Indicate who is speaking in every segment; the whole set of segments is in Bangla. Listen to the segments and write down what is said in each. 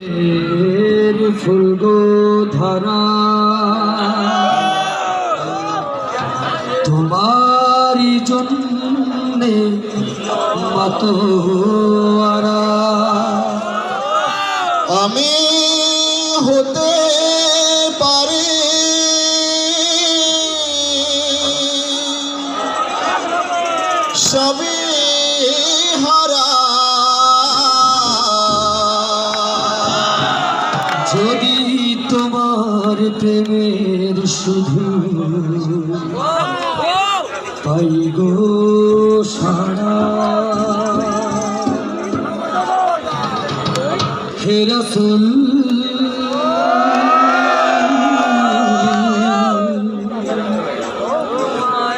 Speaker 1: এর ফুলগো ধারা। তোমারই জন্যে মাতোয়ারা
Speaker 2: আমি হতে পারি। সবই হারা।
Speaker 1: যদি তোমার প্রেমের শুধু পাই গো সারা। হে রসুল।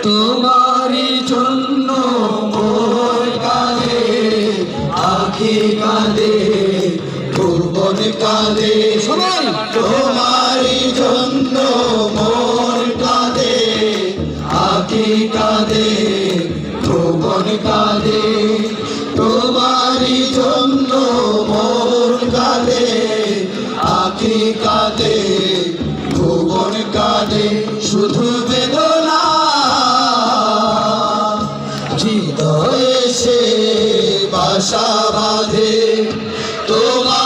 Speaker 1: তোমারই জন্য কাঁদে আখি কাঁদে
Speaker 2: কাঁদে
Speaker 1: সবাই
Speaker 2: তোমারই জন্য মন কাঁদে আখি কাঁদে ভুবন কাঁদে তোমারই জন্য মন কাঁদে আখি কাঁদে ভুবন কাঁদে শুধু বেদনা হৃদয়ে সে বাসা বাঁধে তোমারই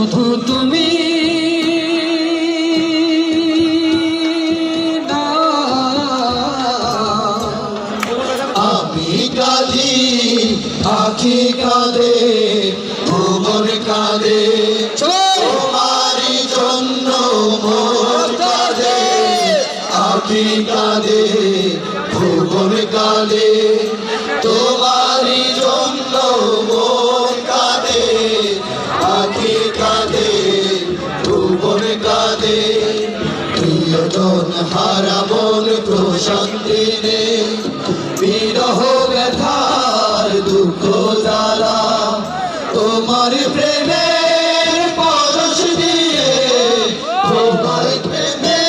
Speaker 1: শুধু তুমি
Speaker 2: আমি কাঁদি আখি কাঁদে, ভুবন কাঁদে, তোমারই জন্য আখি কাঁদে, ভুবন কাঁদে, তোমারই কাঁদে প্রিয়জন হারাবন প্রশান্তি নেই বিরহ ব্যথার দুঃখ জ্বালা। তোমার প্রেমের পরশ দিয়ে তোমার প্রেমের